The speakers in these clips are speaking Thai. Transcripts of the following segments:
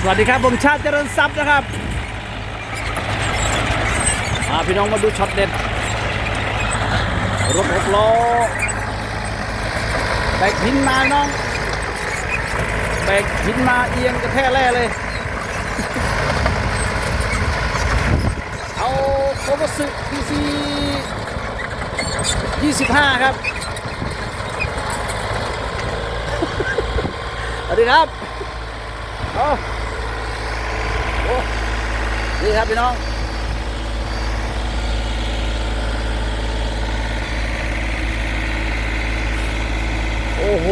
สวัสดีครับผมชาติเจริญทรัพย์นะครับอ่าพี่น้องมาดูช็อตเด็ด รถหกล้อแบกหินมาน้องแบกหินมาเอียงกระแทกแร่เลย เอาโคบสึพีซี25ครับ สวัสดีครับ เอาโอ้ นี่ครับพี่น้องโอ้โห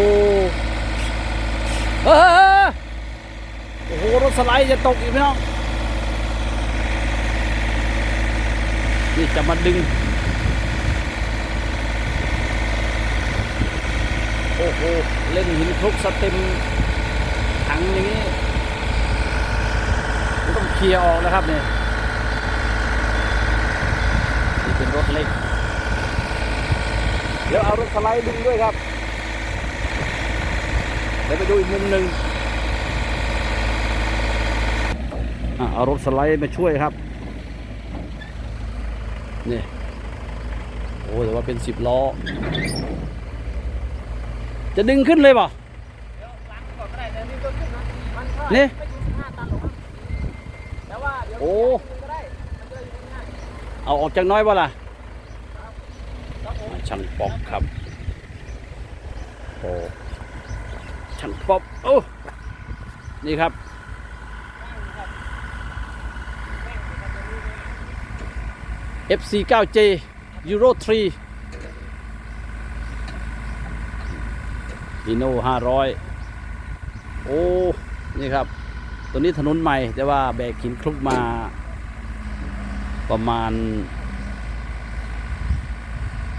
เออโอ้โห รถสไลด์จะตกอีกพี่น้อง นี่จะมาดึง โอ้โห เล่นหินคลุกสเต็มถังอย่างนี้ เคลียร์ออกนะครับเนี่ยนี่เป็นรถเล็ก เดี๋ยวเอารถสไลด์ดึงด้วยครับ เดี๋ยวไปดูอีกมุมหนึ่งอะเอารถสไลด์มาช่วยครับ นี่ โอ้แต่ว่าเป็นสิบล้อ จะดึงขึ้นเลยเปล่ะนี่โอ้เอาออกจากน้อยบ่ล่ะช่างป๊อกครับโอ้ช่างป๊อกโอ้นี่ครับ FC 9J Euro 3ฮีโน่ห้าร้อยโอ้ นี่ครับ ตัวนี้ถนนใหม่ แต่ว่าแบกหินคลุกมาประมาณ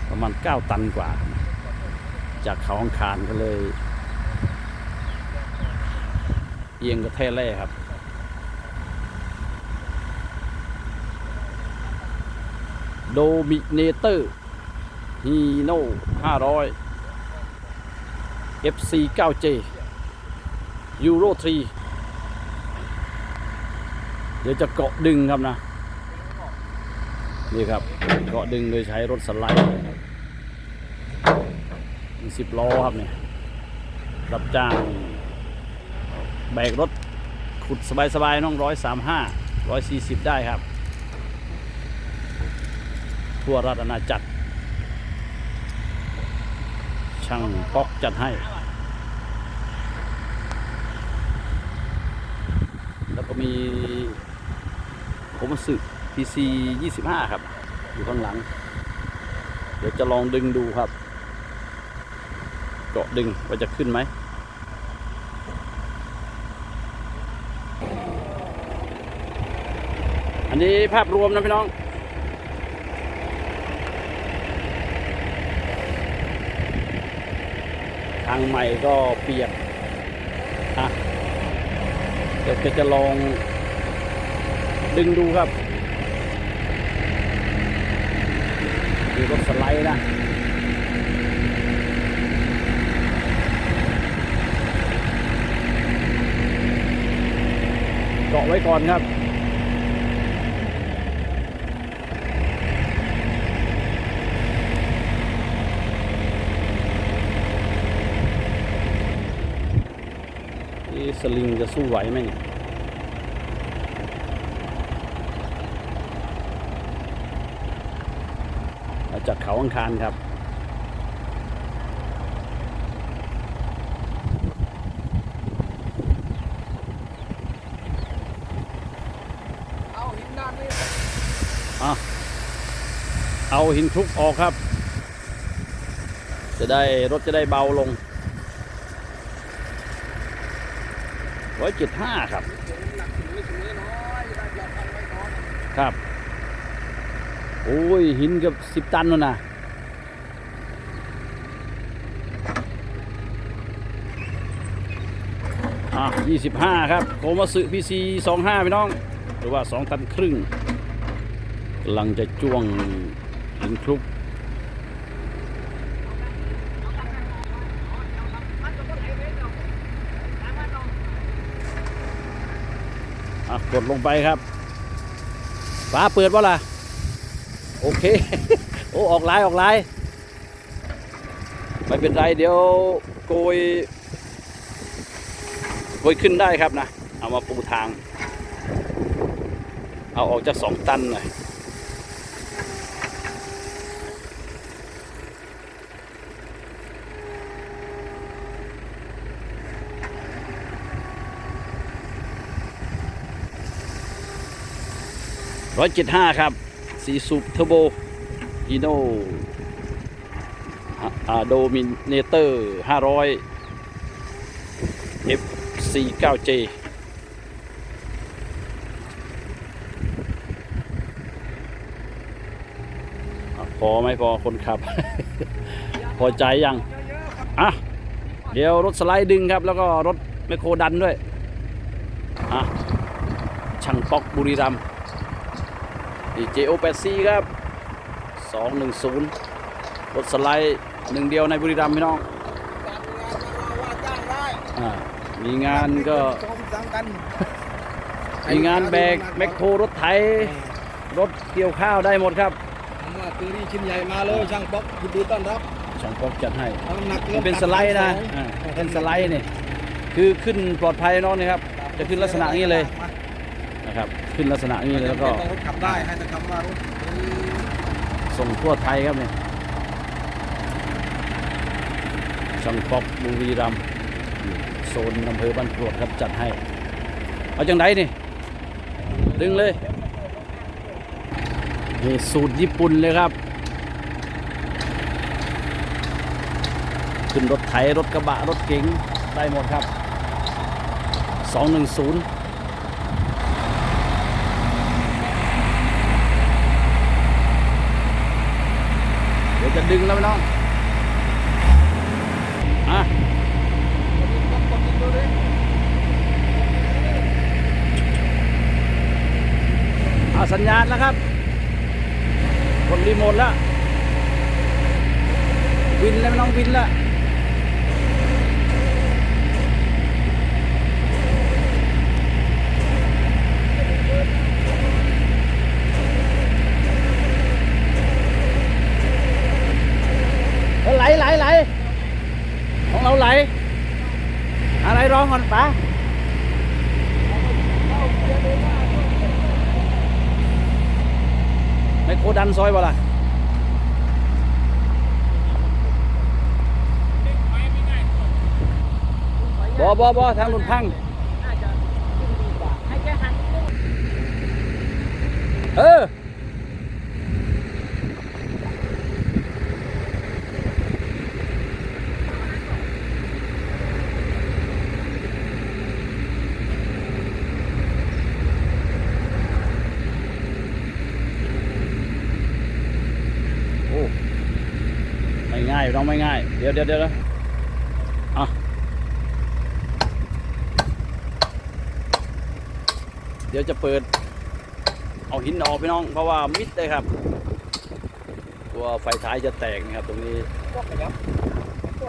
ประมาณ 9 ตันกว่า จากเขาอังคารก็เลยเอียงกระแทกแร่ครับโดมิเนเตอร์ฮีโน่500 FC 9J Euro 3เดี๋ยวจะเกาะดึงครับนะ นี่ครับ เกาะดึงโดยใช้รถสไลด์สิบล้อครับเนี่ยรับจ้างแบกรถขุดสบายๆน้องร้อยสามห้าร้อยสี่สิบได้ครับ ทั่วราชอาณาจักรช่างป๊อกจัดให้ แล้วก็มี ผมสึก PC 25 ครับ อยู่ข้างหลัง เดี๋ยวจะลองดึงดูครับ เกาะดึงว่าจะขึ้นไหมอันนี้ภาพรวมนะพี่น้องทางใหม่ก็เปียกอะเดี๋ยวจะจะลอง ดึงดูครับมีรถสไลด์นะเกาะไว้ก่อนครับสลิงจะสู้ไหวไหมเนี่ยมา จากเขาอังคารครับ เอาหินด้านนี้อะเอาหินคลุกออกครับ จะได้รถจะได้เบาลงร้อยเจ็ดห้าครับ ครับ โอ้ย หินเกับสิบตันนู่นนะอะยี่สิบห้าครับโคมาสึพีซีสองห้าพี่น้อง หรือว่าสองตันครึ่งกำลังจะจ้วงหินคลุกกดลงไปครับฝาเปิดว่าล่ะ โอเค โอ้ออกลายออกลายไม่เป็นไรเดี๋ยวโกยโกยขึ้นได้ครับนะ เอามาปูทาง เอาออกจากสองตันหน่อยร้อยเจ็ดห้าครับ สีสูบเทอร์โบอีโนโดมิเนเตอร์ห้าร้อย F49J พอไหมพอคนขับ พอใจยัง อะ เดี๋ยวรถสไลด์ดึงครับ แล้วก็รถแมคโครดันด้วย อะ ช่างปอกบุรีรัมย์ นี่ JO8C ครับ210รถสไลด์หนึ่งเดียวในบุรีรัมย์พี่น้องจ้างงานมาว่าจ้างได้อ่ามีงานก็ชมสั่งกันมีงานแบกแมคโครรถไถรถเกี่ยวข้าวได้หมดครับผมว่าตือรี่ชิ้นใหญ่มาเลยช่างป๊อกยินดีต้อนรับช่างป๊อกจัดให้เอาน้ำหนักมันเป็นสไลด์นะอ่าเป็นสไลด์นี่คือขึ้นปลอดภัยเน้องนี่ครับ จะขึ้นลักษณะนี้เลยนะครับ ขึ้นลักษณะนี้เลยแล้วก็รถขับได้ให้แต่คำว่ารถส่งทั่วไทยครับเนี่ยช่างปอกบุรีรัมย์โซนอำเภอบ้านกรวดครับจัดให้ เอาจังไดนี่ดึงเลยนี่สูตรญี่ปุ่นเลยครับ ขึ้นรถไถรถกระบะ รถเก๋งได้หมดครับ 210 ดี๋ยวจะดึงแล้วพี่น้องอะอาสัญญาณแล้วครับกดรีโมทแล้ววินแล้วไม่ต้องวินแล้ว ไหลไหลไหลของเราไหล อนปะไม่โคดันซอยบ่ล่ะบอบอบอทางหลุนพังเออ โอ้ไม่ง่ายน้องไม่ง่าย เดี๋ยวเดี๋ยวเดี๋ยวะอะเดี๋ยวจะเปิด เอาหินออกพี่น้อง เพราะว่ามิดเลยครับ ตัวไฟท้ายจะแตกนะครับ ตรงนี้ก็ขยับตัว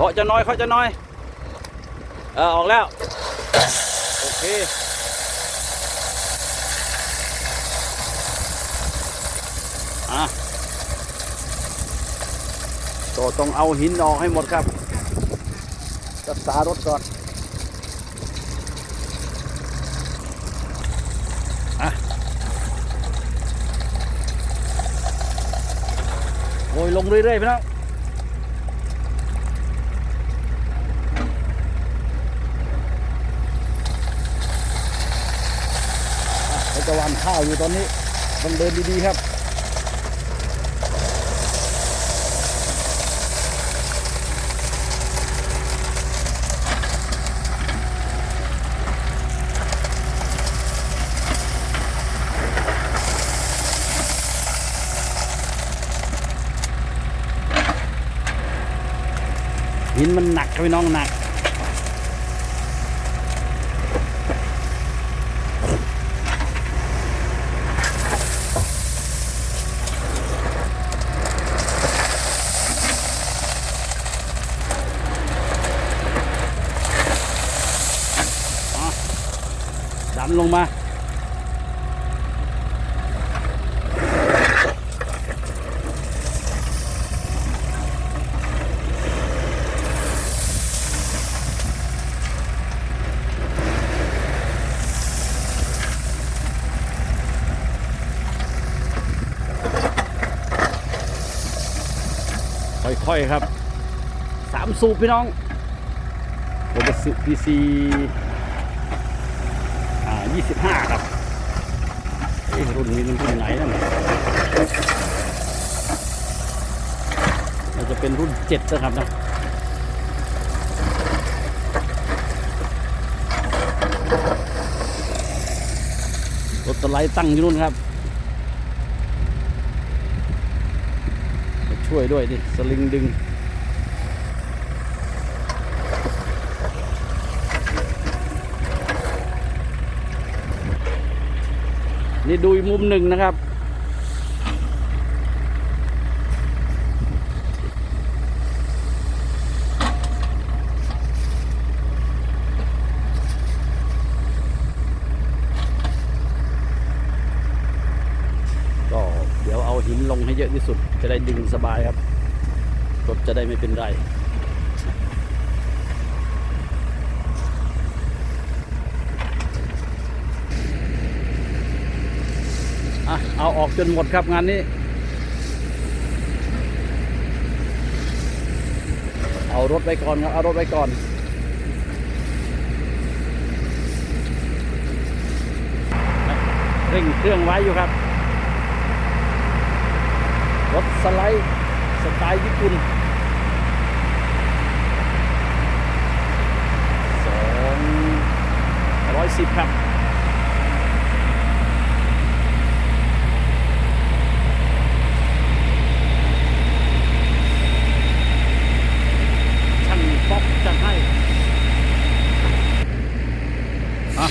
ราะจะน้อยเคาจะน้อย เออออกแล้ว โอเค อะก็ต้องเอาหินออกให้หมดครับรักษารถก่อนอะโอยลงเรื่อยๆพี่น้องจะวานข้าวอยู่ตอนนี้ต้องเดินดีๆครับ หินมันหนักครับ พี่น้องหนัก ค่อยครับสามสูบพี่น้องโอเบสุพีซีอ่ายี่สิบห้าครับรุ่นนี้มันรุ่นไหนนั่นน่าจะเป็นรุ่นเจ็ดนะครับนะรถสไลตั้งอยู่นู่นครับ ช่วยด้วยดิสลิงดึงนี่ดูมุมหนึ่งนะครับ ก็เดี๋ยวเอา หินลงให้เยอะที่สุด จะได้ดึงสบายครับรถจะได้ไม่เป็นไรอะเอาออกจนหมดครับงานนี้ เอารถไว้ก่อนครับ เอารถไว้ก่อนเร่งเครื่องไว้อยู่ครับ รถสไลด์สไตล์ญี่ปุ่นสองร้อยสิบครับช่างป๊อกจะให้อะ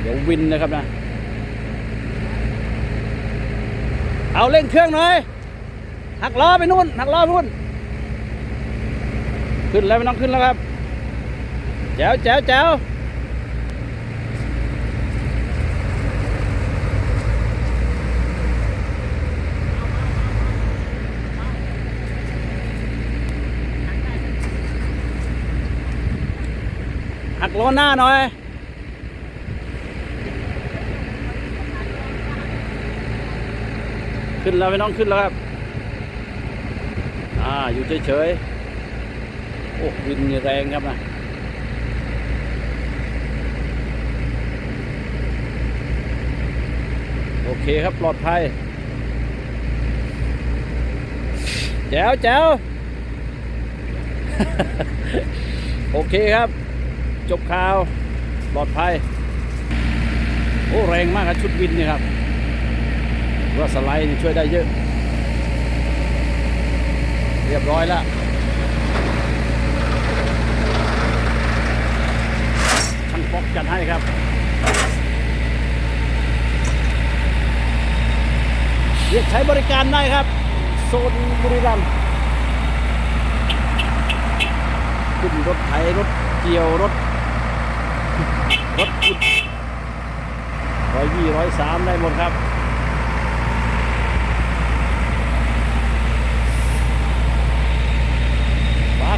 เดี๋ยววินนะครับนะ เอาเร่งเครื่องหน่อย หักล้อไปนู่น หักล้อไปนู่น ขึ้นแล้วไม่ต้องขึ้นแล้วครับ แจ๋วแจ๋วแจ๋วหักล้อหน้าหน่อย ขึ้นแล้วไม่ต้องขึ้นแล้วครับ อ่าอยู่เฉยๆ โอ้วินแรงครับนะโอเคครับปลอดภัยแจ๋วแจ๋วโอเคครับ จบข่าวปลอดภัย โอ้ แรงมากครับชุดวินนี่ครับ ว่าสไลด์ช่วยได้เยอะ เรียบร้อยแล้วช่างป๊อกจัดให้ครับ เรียกใช้บริการได้ครับ โซนบุรีรัมย์ขึ้นรถไถรถเกี่ยวรถ รถขุดร้อยยี่ร้อยสามได้หมดครับ ฝาก